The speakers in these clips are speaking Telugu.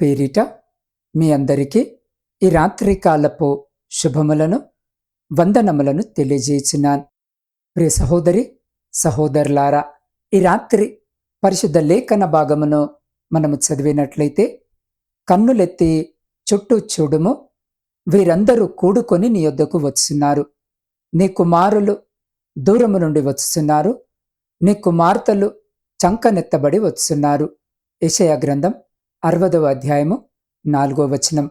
పేరిట మీ అందరికీ ఈ రాత్రికాలపు శుభములను వందనములను తెలియజేయుచున్నాను ప్రియ సహోదరి సహోదరులారా ఈ రాత్రి పరిశుద్ధ లేఖన భాగమును మనము చదివినట్లయితే కన్నులెత్తి చుట్టూ చూడుము వీరందరూ కూడుకొని నీ యొద్దకు వచ్చున్నారు నీ కుమారులు దూరము నుండి వస్తున్నారు నీ కుమార్తెలు చంకనెత్తబడి వస్తున్నారు యెషయా గ్రంథం అరవదవ అధ్యాయము నాలుగో వచనం.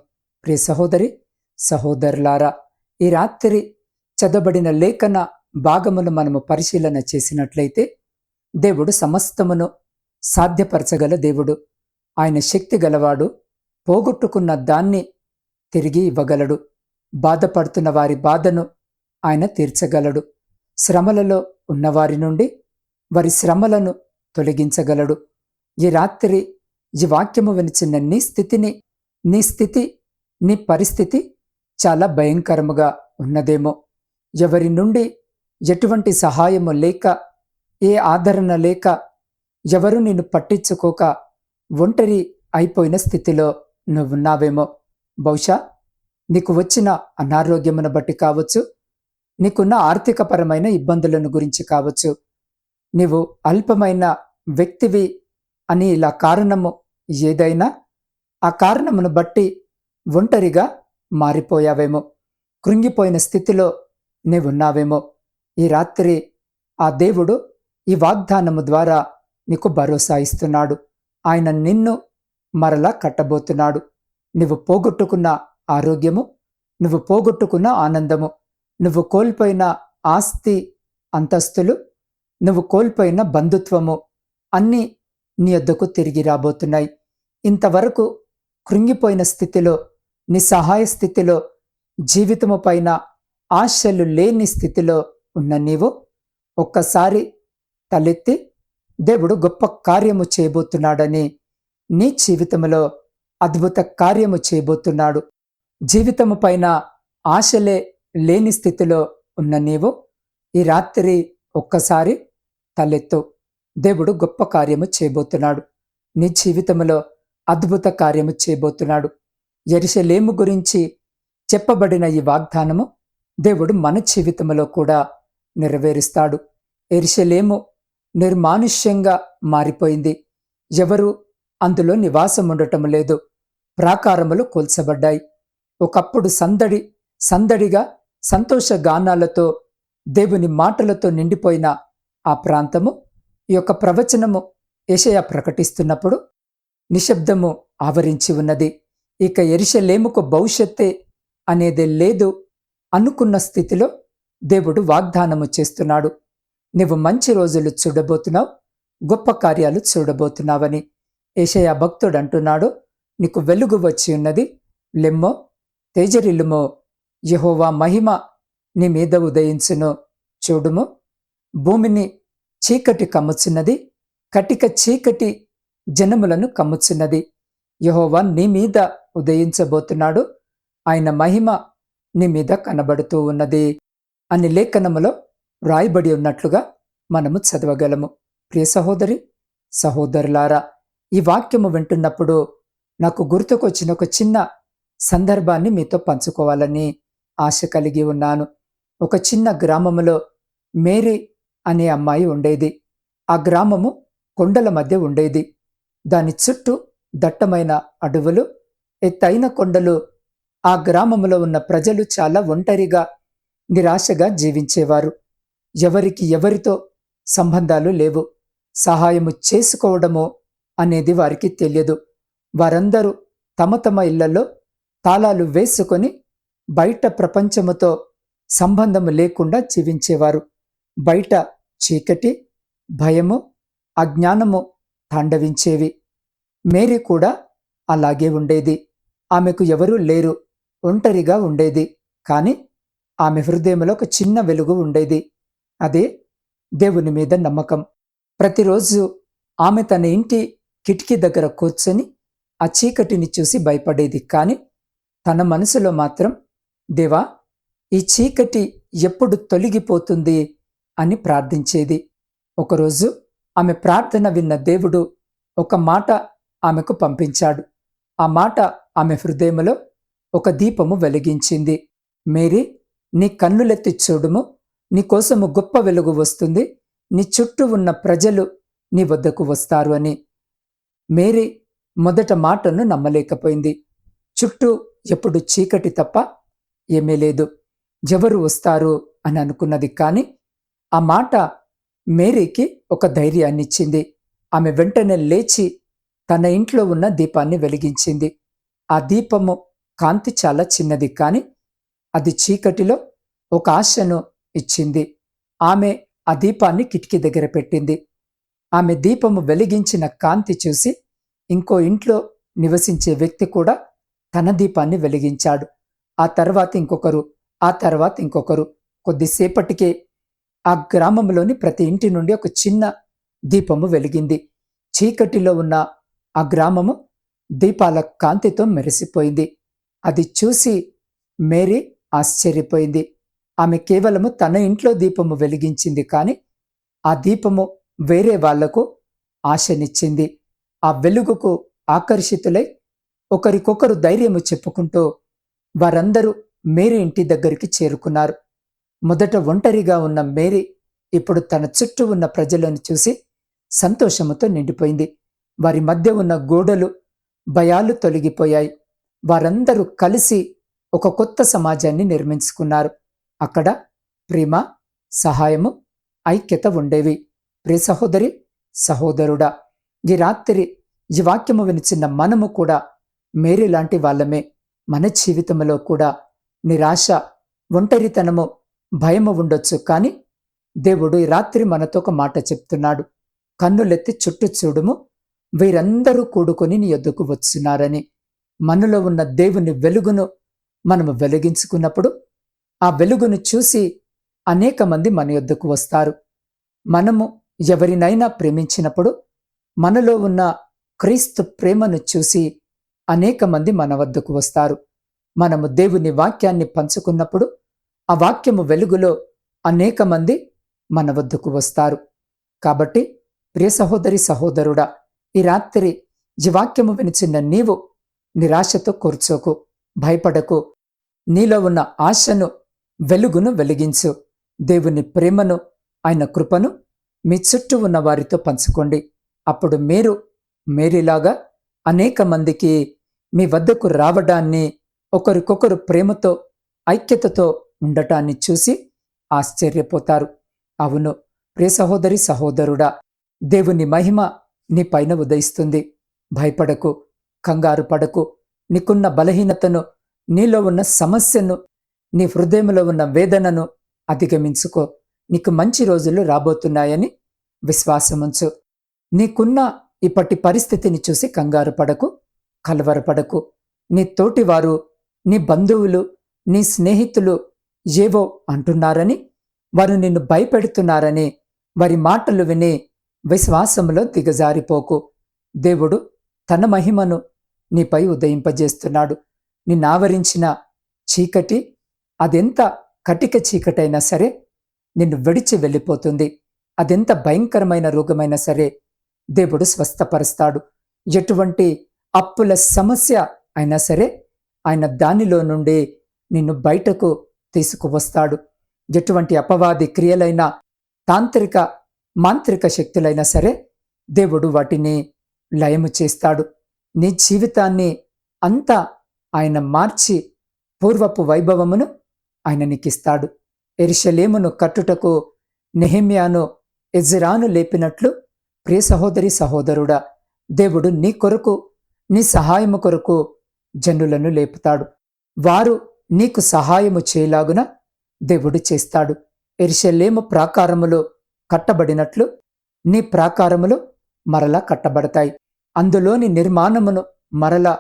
ప్రియ సహోదరి సహోదరులారా ఈ రాత్రి చదవబడిన లేఖన భాగమును మనము పరిశీలన చేసినట్లయితే దేవుడు సమస్తమును సాధ్యపరచగల దేవుడు. ఆయన శక్తి గలవాడు పోగొట్టుకున్న దాన్ని తిరిగి ఇవ్వగలడు. బాధపడుతున్న వారి బాధను ఆయన తీర్చగలడు. శ్రమలలో ఉన్నవారి నుండి వారి శ్రమలను తొలగించగలడు. ఈ రాత్రి ఈ వాక్యము వినిచిన నీ స్థితిని నీ స్థితి నీ పరిస్థితి చాలా భయంకరముగా ఉన్నదేమో. ఎవరి నుండి ఎటువంటి సహాయము లేక ఏ ఆదరణ లేక ఎవరు నిన్ను పట్టించుకోక ఒంటరి అయిపోయిన స్థితిలో నువ్వున్నావేమో బహుశా నీకు వచ్చిన అనారోగ్యమును బట్టి కావచ్చు నీకున్న ఆర్థికపరమైన ఇబ్బందులను గురించి కావచ్చు. నీవు అల్పమైన వ్యక్తివి అని ఇలా కారణము ఏదైనా ఆ కారణమును బట్టి ఒంటరిగా మారిపోయావేమో. కృంగిపోయిన స్థితిలో నీవున్నావేమో. ఈ రాత్రి ఆ దేవుడు ఈ వాగ్దానము ద్వారా నీకు భరోసా ఇస్తున్నాడు. ఆయన నిన్ను మరలా కట్టబోతున్నాడు. నువ్వు పోగొట్టుకున్న ఆరోగ్యము నువ్వు పోగొట్టుకున్న ఆనందము నువ్వు కోల్పోయిన ఆస్తి అంతస్తులు నువ్వు కోల్పోయిన బంధుత్వము అన్నీ నీ వద్దకు తిరిగి రాబోతున్నాయి. ఇంతవరకు కృంగిపోయిన స్థితిలో నిస్సహాయ స్థితిలో జీవితము పైన ఆశలు లేని స్థితిలో ఉన్న నీవు ఒక్కసారి తలెత్తి దేవుడు గొప్ప కార్యము చేయబోతున్నాడని నీ జీవితంలో అద్భుత కార్యము చేయబోతున్నాడు. జీవితము పైన ఆశలే లేని స్థితిలో ఉన్న నీవు ఈ రాత్రి ఒక్కసారి తలెత్తు. దేవుడు గొప్ప కార్యము చేయబోతున్నాడు. నీ జీవితంలో అద్భుత కార్యము చేయబోతున్నాడు. ఎరిశలేము గురించి చెప్పబడిన ఈ వాగ్దానము దేవుడు మన జీవితంలో కూడా నెరవేరుస్తాడు. ఎరిశలేము నిర్మానుష్యంగా మారిపోయింది. ఎవరు అందులో నివాసం ఉండటం లేదు. ప్రాకారములు కూల్చబడ్డాయి. ఒకప్పుడు సందడి సందడిగా సంతోష గానాలతో దేవుని మాటలతో నిండిపోయిన ఆ ప్రాంతము ఈ యొక్క ప్రవచనము ఏషయ ప్రకటిస్తున్నప్పుడు నిశ్శబ్దము ఆవరించి ఉన్నది. ఇక ఎరిశలేముకు భవిష్యత్తే అనేది లేదు అనుకున్న స్థితిలో దేవుడు వాగ్దానము చేస్తున్నాడు. నువ్వు మంచి రోజులు చూడబోతున్నావు గొప్ప కార్యాలు చూడబోతున్నావని ఏషయ భక్తుడు అంటున్నాడు. నీకు వెలుగు వచ్చి ఉన్నది. లెమ్మో తేజరిల్లుమో యహోవా మహిమ నీ మీద ఉదయించును. చూడుము భూమిని చీకటి కమ్ముచున్నది కటిక చీకటి జనములను కమ్ముచున్నది. యహోవా నీ మీద ఉదయించబోతున్నాడు ఆయన మహిమ నీ మీద కనబడుతూ ఉన్నది అని లేఖనములో వ్రాయబడి ఉన్నట్లుగా మనము చదవగలము. ప్రియ సహోదరి సహోదరులారా ఈ వాక్యము వింటున్నప్పుడు నాకు గుర్తుకొచ్చిన ఒక చిన్న సందర్భాన్ని మీతో పంచుకోవాలని ఆశ కలిగి ఉన్నాను. ఒక చిన్న గ్రామములో మేరీ అనే అమ్మాయి ఉండేది. ఆ గ్రామము కొండల మధ్య ఉండేది. దాని చుట్టూ దట్టమైన అడవులు ఎత్తైన కొండలు ఆ గ్రామములో ఉన్న ప్రజలు చాలా ఒంటరిగా నిరాశగా జీవించేవారు. ఎవరికి ఎవరితో సంబంధాలు లేవు. సహాయము చేసుకోవడమో అనేది వారికి తెలియదు. వారందరూ తమ తమ ఇళ్ళలో తాళాలు వేసుకొని బయట ప్రపంచముతో సంబంధము లేకుండా జీవించేవారు. బయట చీకటి భయము అజ్ఞానము తాండవించేవి. మేరీ కూడా అలాగే ఉండేది. ఆమెకు ఎవరూ లేరు ఒంటరిగా ఉండేది. కానీ ఆమె హృదయంలో ఒక చిన్న వెలుగు ఉండేది. అదే దేవుని మీద నమ్మకం. ప్రతిరోజు ఆమె తన ఇంటి కిటికీ దగ్గర కూర్చొని ఆ చీకటిని చూసి భయపడేది. కానీ తన మనసులో మాత్రం దేవా ఈ చీకటి ఎప్పుడు తొలగిపోతుంది? అని ప్రార్థించేది. ఒకరోజు ఆమె ప్రార్థన విన్న దేవుడు ఒక మాట ఆమెకు పంపించాడు. ఆ మాట ఆమె హృదయములో ఒక దీపము వెలిగించింది. మేరీ నీ కన్నులెత్తి చూడుము. నీ కోసము గొప్ప వెలుగు వస్తుంది. నీ చుట్టూ ఉన్న ప్రజలు నీ వద్దకు వస్తారు అని. మేరీ మొదట మాటను నమ్మలేకపోయింది. చుట్టూ ఎప్పుడు చీకటి తప్ప ఏమీ లేదు. ఎవరు వస్తారు అని అనుకున్నది కానీ ఆ మాట మేరీకి ఒక ధైర్యాన్నిచ్చింది ఆమె వెంటనే లేచి తన ఇంట్లో ఉన్న దీపాన్ని వెలిగించింది. ఆ దీపము కాంతి చాలా చిన్నది కానీ అది చీకటిలో ఒక ఆశను ఇచ్చింది. ఆమె ఆ దీపాన్ని కిటికీ దగ్గర పెట్టింది. ఆమె దీపము వెలిగించిన కాంతి చూసి ఇంకో ఇంట్లో నివసించే వ్యక్తి కూడా తన దీపాన్ని వెలిగించాడు. ఆ తర్వాత ఇంకొకరు ఆ తర్వాత ఇంకొకరు. కొద్దిసేపటికే ఆ గ్రామంలోని ప్రతి ఇంటి నుండి ఒక చిన్న దీపము వెలిగింది. చీకటిలో ఉన్న ఆ గ్రామము దీపాల కాంతితో మెరిసిపోయింది. అది చూసి మేరీ ఆశ్చర్యపోయింది. ఆమె కేవలము తన ఇంట్లో దీపము వెలిగించింది కానీ ఆ దీపము వేరే వాళ్ళకు ఆశనిచ్చింది. ఆ వెలుగుకు ఆకర్షితులై ఒకరికొకరు ధైర్యము చెప్పుకుంటూ వారందరూ మేరీ ఇంటి దగ్గరికి చేరుకున్నారు. మొదట ఒంటరిగా ఉన్న మేరీ ఇప్పుడు తన చుట్టూ ఉన్న ప్రజలను చూసి సంతోషముతో నిండిపోయింది. వారి మధ్య ఉన్న గోడలు భయాలు తొలగిపోయాయి. వారందరూ కలిసి ఒక కొత్త సమాజాన్ని నిర్మించుకున్నారు. అక్కడ ప్రేమ సహాయము ఐక్యత ఉండేవి. ప్రియ సహోదరి సహోదరుడా ఈ రాత్రి ఈ వాక్యము వినిచిన మనము కూడా మేరీ లాంటి వాళ్ళమే. మన జీవితంలో కూడా నిరాశ ఒంటరితనము భయము ఉండొచ్చు కానీ దేవుడు ఈ రాత్రి మనతో ఒక మాట చెప్తున్నాడు. కన్నులెత్తి చుట్టూ చూడుము వీరందరూ కూడుకొని నీ యొద్దకు వచ్చున్నారని. మనలో ఉన్న దేవుని వెలుగును మనము వెలిగించుకున్నప్పుడు ఆ వెలుగును చూసి అనేక మంది మన యొద్దకు వస్తారు. మనము ఎవరినైనా ప్రేమించినప్పుడు మనలో ఉన్న క్రీస్తు ప్రేమను చూసి అనేక మంది మన వద్దకు వస్తారు. మనము దేవుని వాక్యాన్ని పంచుకున్నప్పుడు ఆ వాక్యము వెలుగులో అనేక మంది మన వద్దకు వస్తారు. కాబట్టి ప్రియ సహోదరి సహోదరుడా ఈ రాత్రి ఈ వాక్యము వినిచిన నీవు నిరాశతో కూర్చోకు భయపడకు. నీలో ఉన్న ఆశను వెలుగును వెలిగించు. దేవుని ప్రేమను ఆయన కృపను మీ చుట్టూ ఉన్న వారితో పంచుకోండి. అప్పుడు మీరు మేరీలాగా అనేక మందికి మీ వద్దకు రావడాన్ని ఒకరికొకరు ప్రేమతో ఐక్యతతో ఉండటాన్ని చూసి ఆశ్చర్యపోతారు. అవును ప్రియ సహోదరి సహోదరుడా దేవుని మహిమ నీ పైన ఉదయిస్తుంది. భయపడకు కంగారు పడకు. నీకున్న బలహీనతను నీలో ఉన్న సమస్యను నీ హృదయంలో ఉన్న వేదనను అధిగమించుకో. నీకు మంచి రోజులు రాబోతున్నాయని విశ్వాసముంచు. నీకున్న ఇప్పటి పరిస్థితిని చూసి కంగారు పడకు కలవరపడకు. నీ తోటివారు నీ బంధువులు నీ స్నేహితులు ఏవో అంటున్నారని వారు నిన్ను భయపెడుతున్నారని వారి మాటలు విని విశ్వాసంలో దిగజారిపోకు. దేవుడు తన మహిమను నీపై ఉదయింపజేస్తున్నాడు. నిన్నావరించిన చీకటి అదెంత కటిక చీకటైనా సరే నిన్ను విడిచి వెళ్ళిపోతుంది. అదెంత భయంకరమైన రోగమైనా సరే దేవుడు స్వస్థపరుస్తాడు. ఎటువంటి అప్పుల సమస్య అయినా సరే ఆయన దానిలో నుండి నిన్ను బయటకు తీసుకువస్తాడు. ఎటువంటి అపవాది క్రియలైన తాంత్రిక మాంత్రిక శక్తులైనా సరే దేవుడు వాటిని లయము చేస్తాడు. నీ జీవితాన్ని అంతా ఆయన మార్చి పూర్వపు వైభవమును ఆయన నీకిస్తాడు. ఎరిషలేమును కట్టుటకు నెహిమ్యాను ఎజ్రాను లేపినట్లు ప్రియ సహోదరి సహోదరుడా దేవుడు నీ కొరకు నీ సహాయము కొరకు జనులను లేపుతాడు. వారు నీకు సహాయము చేయలాగున దేవుడు చేస్తాడు. ఎరిశలేము ప్రాకారములో కట్టబడినట్లు నీ ప్రాకారములు మరలా కట్టబడతాయి. అందులోని నిర్మాణమును మరలా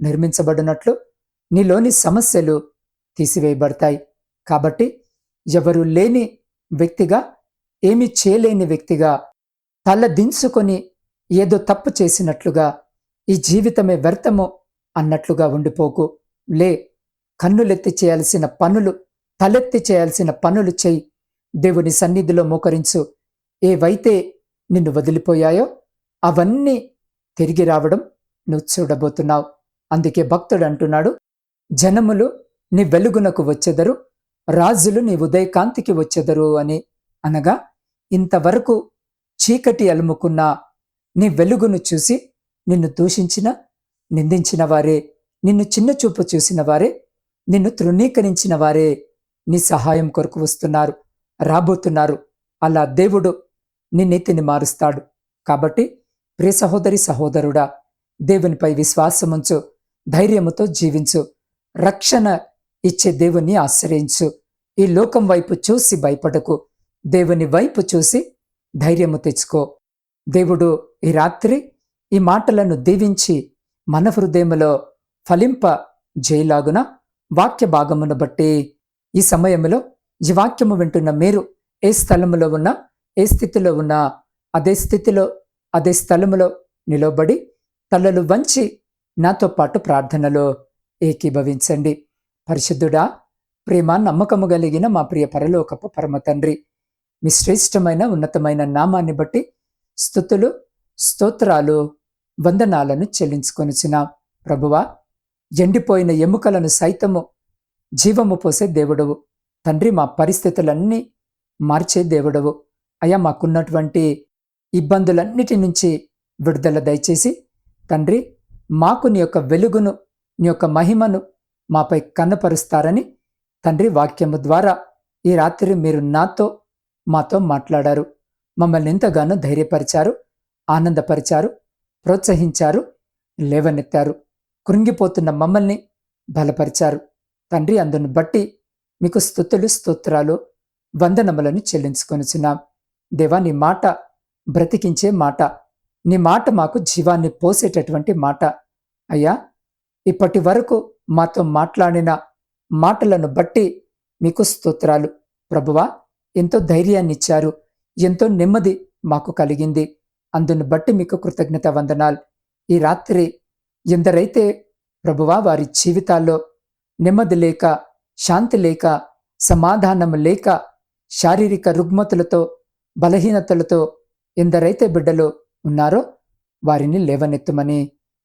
నిర్మించబడినట్లు నీలోని సమస్యలు తీసివేయబడతాయి. కాబట్టి ఎవరు లేని వ్యక్తిగా ఏమి చేయలేని వ్యక్తిగా తల దించుకొని ఏదో తప్పు చేసినట్లుగా ఈ జీవితమే వ్యర్థము అన్నట్లుగా ఉండిపోకు. లే కన్నులెత్తి చేయాల్సిన పనులు తలెత్తి చేయాల్సిన పనులు చేయి. దేవుని సన్నిధిలో మోకరించు. ఏవైతే నిన్ను వదిలిపోయాయో అవన్నీ తిరిగి రావడం నువ్వు చూడబోతున్నావు. అందుకే భక్తుడు అంటున్నాడు జనములు నీ వెలుగునకు వచ్చెదరు రాజులు నీ ఉదయకాంతికి వచ్చెదరు అని అనగా ఇంతవరకు చీకటి అలుముకున్న నీ వెలుగును చూసి నిన్ను దూషించిన నిందించిన వారే నిన్ను చిన్న చూపు చూసిన వారే నిన్ను తృణీకరించిన వారే నీ సహాయం కొరకు వస్తున్నారు రాబోతున్నారు. అలా దేవుడు నీ నీతిని మారుస్తాడు. కాబట్టి ప్రియ సహోదరి సహోదరుడా దేవునిపై విశ్వాసముంచు ధైర్యముతో జీవించు. రక్షణ ఇచ్చే దేవుని ఆశ్రయించు. ఈ లోకం వైపు చూసి భయపడకు. దేవుని వైపు చూసి ధైర్యము తెచ్చుకో. దేవుడు ఈ రాత్రి ఈ మాటలను దీవించి మన హృదయములో ఫలింప జయలాగున వాక్య భాగమును బట్టి ఈ సమయంలో ఈ వాక్యము వింటున్న మీరు ఏ స్థలములో ఉన్నా ఏ స్థితిలో ఉన్నా అదే స్థితిలో అదే స్థలములో నిలబడి తలలు వంచి నాతో పాటు ప్రార్థనలో ఏకీభవించండి. పరిశుద్ధుడా ప్రేమ నమ్మకము కలిగిన మా ప్రియ పరలోకపు పరమ తండ్రి మీ శ్రేష్టమైన ఉన్నతమైన నామాన్ని బట్టి స్థుతులు స్తోత్రాలు వందనాలను చెల్లించుకొనిచిన ప్రభువా ఎండిపోయిన ఎముకలను సైతము జీవము పోసే దేవుడవు. తండ్రి మా పరిస్థితులన్నీ మార్చే దేవుడవు. అయ్యా మాకున్నటువంటి ఇబ్బందులన్నిటి నుంచి విడుదల దయచేసి తండ్రి మాకు నీ యొక్క వెలుగును నీ యొక్క మహిమను మాపై కన్నపరుస్తారని తండ్రి వాక్యము ద్వారా ఈ రాత్రి మీరు నాతో మాతో మాట్లాడారు. మమ్మల్ని ఎంతగానో ధైర్యపరిచారు ఆనందపరిచారు ప్రోత్సహించారు లేవనెత్తారు. కృంగిపోతున్న మమ్మల్ని బలపరిచారు. తండ్రి అందును బట్టి మీకు స్థుతులు స్తోత్రాలు వందనములను చెల్లించుకొనిచున్నాం. దేవా నీ మాట బ్రతికించే మాట. నీ మాట మాకు జీవాన్ని పోసేటటువంటి మాట. అయ్యా ఇప్పటి వరకు మాతో మాట్లాడిన మాటలను బట్టి మీకు స్తోత్రాలు. ప్రభువా ఎంతో ధైర్యాన్ని ఇచ్చారు ఎంతో నెమ్మది మాకు కలిగింది. అందును బట్టి మీకు కృతజ్ఞత వందనాలు ఈ రాత్రి ఎందరైతే ప్రభువా వారి జీవితాల్లో నెమ్మది లేక శాంతి లేక సమాధానం లేక శారీరక రుగ్మతులతో బలహీనతలతో ఎందరైతే బిడ్డలు ఉన్నారో వారిని లేవనెత్తమని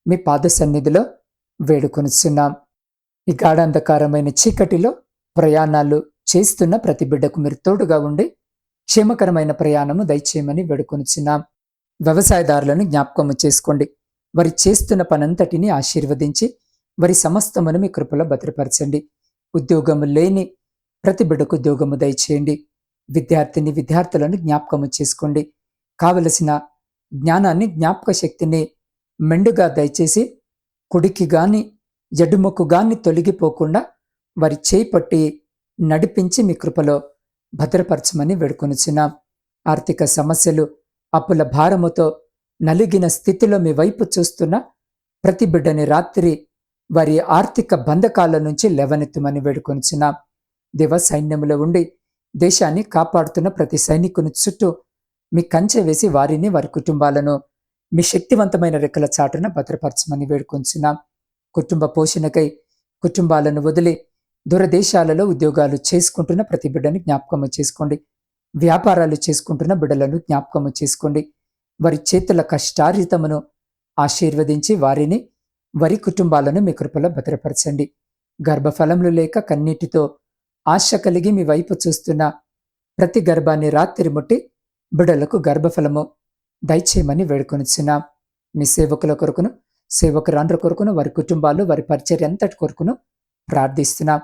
మీ పాద సన్నిధిలో వేడుకొనిస్తున్నాం ఈ గాఢాంధకారమైన చీకటిలో ప్రయాణాలు చేస్తున్న ప్రతి బిడ్డకు మీరు తోడుగా ఉండి క్షేమకరమైన ప్రయాణము దయచేయమని వేడుకొనిచున్నాం. వ్యవసాయదారులను జ్ఞాపకము చేసుకోండి. వారి చేస్తున్న పనంతటిని ఆశీర్వదించి వారి సమస్తమును మీ కృపలో భద్రపరచండి. ఉద్యోగము లేని ప్రతి బిడ్డకు ఉద్యోగము దయచేయండి. విద్యార్థిని విద్యార్థులను జ్ఞాపకము చేసుకోండి. కావలసిన జ్ఞానాన్ని జ్ఞాపక శక్తిని మెండుగా దయచేసి కుడికి గాని ఎడుముకు గాని తొలగిపోకుండా వారి చేయి పట్టి నడిపించి మీ కృపలో భద్రపరచమని వేడుకొనుచున్నాం. ఆర్థిక సమస్యలు అప్పుల భారముతో నలిగిన స్థితిలో మీ వైపు చూస్తున్న ప్రతి బిడ్డని రాత్రి వారి ఆర్థిక బంధకాల నుంచి లేవనెత్తమని వేడుకొనిచిన దేవ సైన్యములో ఉండి దేశాన్ని కాపాడుతున్న ప్రతి సైనికుని చుట్టూ మీ కంచె వేసి వారిని వారి కుటుంబాలను మీ శక్తివంతమైన రెక్కల చాటున భద్రపరచమని వేడుకొంచిన కుటుంబ పోషణకై కుటుంబాలను వదిలి దూరదేశాలలో ఉద్యోగాలు చేసుకుంటున్న ప్రతి బిడ్డని జ్ఞాపకము చేసుకోండి. వ్యాపారాలు చేసుకుంటున్న బిడ్డలను జ్ఞాపకము చేసుకోండి. వారి చేతుల కష్టార్జితమును ఆశీర్వదించి వారిని వరి కుటుంబాలను మీ కృపలో భద్రపరచండి. గర్భఫలములు లేక కన్నీటితో ఆశ కలిగి మీ వైపు చూస్తున్న ప్రతి గర్భాన్ని రాత్రి ముట్టి బిడలకు గర్భఫలము దయచేయమని వేడుకొనిచున్నాం. మీ సేవకుల కొరకును సేవకురాండ్ర కొరకును వారి కుటుంబాలు వారి పరిచర్య అంతటి కొరకును ప్రార్థిస్తున్నాం.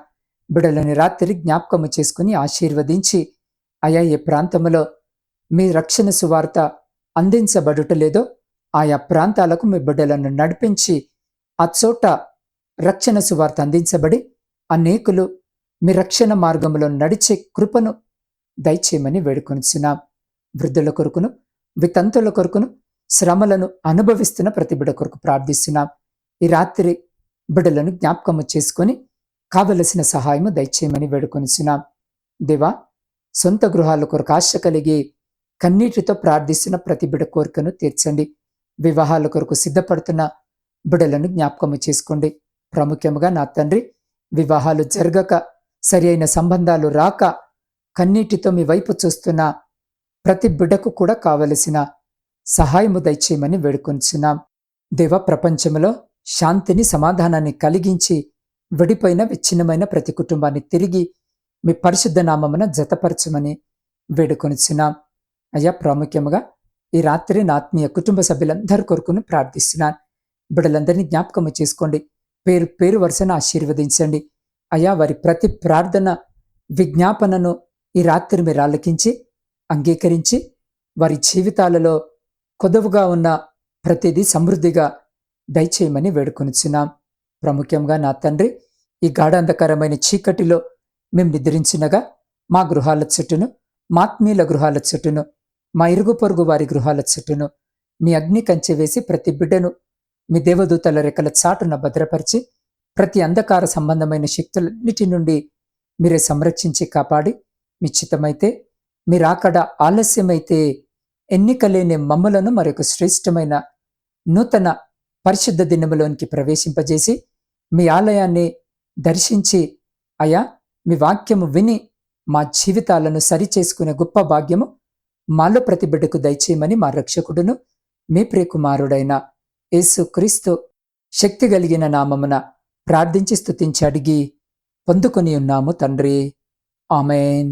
బిడలని రాత్రి జ్ఞాపకము చేసుకుని ఆశీర్వదించి అయా ఏ ప్రాంతంలో మీ రక్షణ సువార్త అందించబడుటలేదో ఆయా ప్రాంతాలకు మీ బిడ్డలను నడిపించి ఆ చోట రక్షణ సువార్త అందించబడి అనేకులు మీ రక్షణ మార్గంలో నడిచే కృపను దయచేయమని వేడుకొనిచున్నాం. వృద్ధుల కొరకును వితంతుల కొరకును శ్రమలను అనుభవిస్తున్న ప్రతి బిడ్డ కొరకు ప్రార్థిస్తున్నాం. ఈ రాత్రి బిడ్డలను జ్ఞాపకము చేసుకొని కావలసిన సహాయము దయచేయమని వేడుకొనిచున్నాం. దేవా సొంత గృహాల కొరకు ఆశ కలిగి కన్నీటితో ప్రార్థిస్తున్న ప్రతి బిడ కోరికను తీర్చండి. వివాహాల కొరకు సిద్ధపడుతున్న బిడలను జ్ఞాపకము చేసుకోండి. ప్రాముఖ్యముగా నా తండ్రి వివాహాలు జరగక సరి అయిన సంబంధాలు రాక కన్నీటితో మీ వైపు చూస్తున్న ప్రతి బిడ్డకు కూడా కావలసిన సహాయము దయచేయమని వేడుకొంచున్నాం. దేవ ప్రపంచంలో శాంతిని సమాధానాన్ని కలిగించి విడిపోయిన విచ్ఛిన్నమైన ప్రతి కుటుంబాన్ని తిరిగి మీ పరిశుద్ధ నామమున జతపరచమని వేడుకొనిచున్నాం అయ్యా ప్రాముఖ్యముగా ఈ రాత్రి నా ఆత్మీయ కుటుంబ సభ్యులందరి కొరకును ప్రార్థిస్తున్నాను. బిడ్డలందరినీ జ్ఞాపకము చేసుకోండి. పేరు పేరు వరుసను ఆశీర్వదించండి. అయ్యా వారి ప్రతి ప్రార్థన విజ్ఞాపనను ఈ రాత్రి మీరు ఆలకించి అంగీకరించి వారి జీవితాలలో కొదవుగా ఉన్న ప్రతిదీ సమృద్ధిగా దయచేయమని వేడుకొనిచున్నాం. ప్రాముఖ్యంగా నా తండ్రి ఈ గాఢాంధకరమైన చీకటిలో మేము నిద్రించినగా మా గృహాల చుట్టూను మాత్మీయుల గృహాల చుట్టూను మా ఇరుగు పొరుగు వారి గృహాల చుట్టూను మీ అగ్ని కంచె వేసి ప్రతి బిడ్డను మీ దేవదూతల రెక్కల చాటున భద్రపరిచి ప్రతి అంధకార సంబంధమైన శక్తులన్నిటి నుండి మీరే సంరక్షించి కాపాడి మీ చిత్తమైతే మీరాకడ ఆలస్యమైతే ఎన్నికలేని మమ్మలను మరొక శ్రేష్టమైన నూతన పరిశుద్ధ దినములోనికి ప్రవేశింపజేసి మీ ఆలయాన్ని దర్శించి అయా మీ వాక్యము విని మా జీవితాలను సరిచేసుకునే గొప్ప భాగ్యము మాలో ప్రతి బిడ్డకు దయచేయమని మా రక్షకుడును మీ ప్రియకుమారుడైన యేసుక్రీస్తు శక్తి కలిగిన నామమున ప్రార్థించి స్తుతించి అడిగి పొందుకొని ఉన్నాము తండ్రి. ఆమెన్.